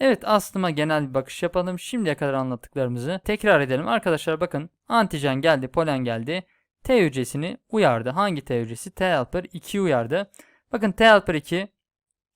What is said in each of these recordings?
Evet astıma genel bir bakış yapalım. Şimdiye kadar anlattıklarımızı tekrar edelim. Arkadaşlar bakın antijen geldi, polen geldi. T hücresini uyardı. Hangi T hücresi? T helper 2 uyardı. Bakın T helper 2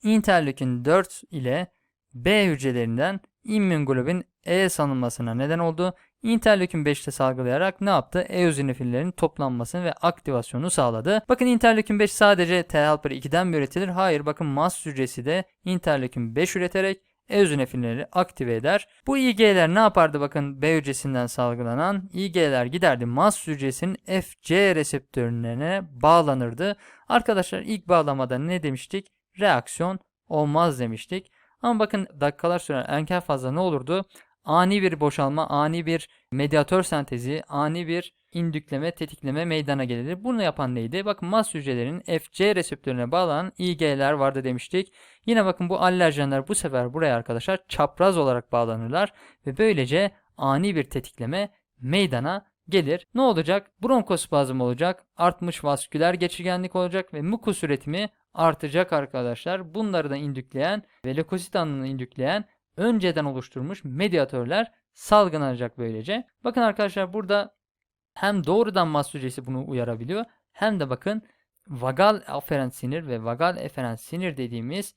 interleukin 4 ile B hücrelerinden immünoglobin E salınmasına neden oldu. Interleukin 5'te salgılayarak ne yaptı? Eozinofillerin toplanmasını ve aktivasyonu sağladı. Bakın interleukin 5 sadece T helper 2'den mi üretilir? Hayır. Bakın mast hücresi de interleukin 5 üreterek eozinofilleri aktive eder. Bu Ig'ler ne yapardı bakın B hücresinden salgılanan Ig'ler giderdi mast hücresinin FC reseptörüne bağlanırdı. Arkadaşlar ilk bağlamada ne demiştik? Reaksiyon olmaz demiştik. Ama bakın dakikalar süren enkel fazla ne olurdu? Ani bir boşalma, ani bir medyatör sentezi, ani bir indükleme, tetikleme meydana gelir. Bunu yapan neydi? Bakın mast hücrelerinin FC reseptörüne bağlanan Ig'ler vardı demiştik. Yine bakın bu allerjenler bu sefer buraya arkadaşlar çapraz olarak bağlanırlar ve böylece ani bir tetikleme meydana gelir. Ne olacak? Bronkospazm olacak, artmış vasküler geçirgenlik olacak ve mukus üretimi artacak arkadaşlar. Bunları da indükleyen ve lökosit anını indükleyen önceden oluşturmuş medyatörler salgılanacak böylece. Bakın arkadaşlar burada hem doğrudan mast bunu uyarabiliyor hem de bakın vagal aferent sinir ve vagal eferent sinir dediğimiz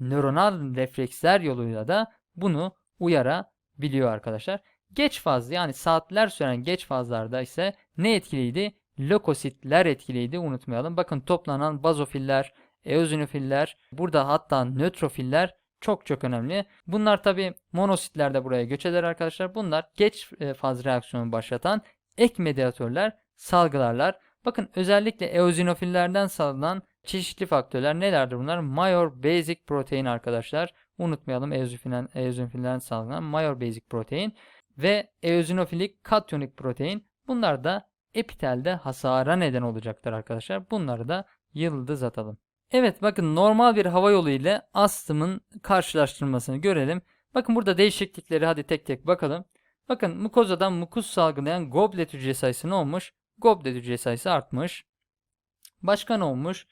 nöronal refleksler yoluyla da bunu uyarabiliyor arkadaşlar. Geç faz yani saatler süren geç fazlarda ise ne etkiliydi? Lökositler etkiliydi unutmayalım. Bakın toplanan bazofiller, eozinofiller, burada hatta nötrofiller çok çok önemli. Bunlar tabi monositler de buraya göç eder arkadaşlar. Bunlar geç e, faz reaksiyonu başlatan ek medyatörler salgılarlar. Bakın özellikle eozinofillerden salgılanan çeşitli faktörler nelerdir bunlar? Major basic protein arkadaşlar. Unutmayalım eozinofilden, eozinofillerden salgılanan major basic protein ve eozinofilik katyonik protein. Bunlar da epitelde hasara neden olacaktır arkadaşlar. Bunları da yıldız atalım. Evet bakın normal bir hava yolu ile astımın karşılaştırılmasını görelim. Bakın burada değişiklikleri hadi tek tek bakalım. Bakın mukozadan mukus salgılayan goblet hücre sayısı ne olmuş? Goblet hücre sayısı artmış. Başka ne olmuş?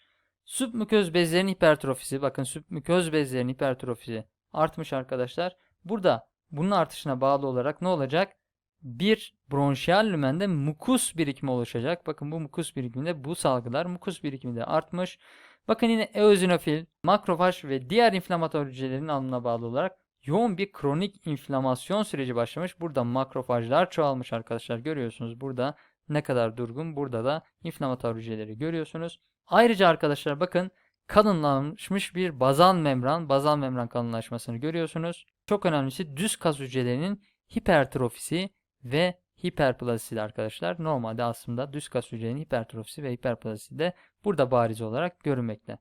Submuköz bezlerin hipertrofisi. Bakın submuköz bezlerin hipertrofisi artmış arkadaşlar. Burada bunun artışına bağlı olarak ne olacak? Bir bronşiyal lümende mukus birikimi oluşacak. Bakın bu mukus birikiminde bu salgılar mukus birikimi de artmış. Bakın yine eozinofil, makrofaj ve diğer inflamatuar hücrelerin alımına bağlı olarak yoğun bir kronik inflamasyon süreci başlamış. Burada makrofajlar çoğalmış arkadaşlar. Görüyorsunuz burada ne kadar durgun. Burada da inflamatuar hücreleri görüyorsunuz. Ayrıca arkadaşlar bakın kalınlaşmış bir bazal membran, bazal membran kalınlaşmasını görüyorsunuz. Çok önemlisi düz kas hücrelerinin hipertrofisi ve hiperplasisi arkadaşlar. Normalde aslında düz kas hücrelerinin hipertrofisi ve hiperplasisi de burada bariz olarak görünmekte.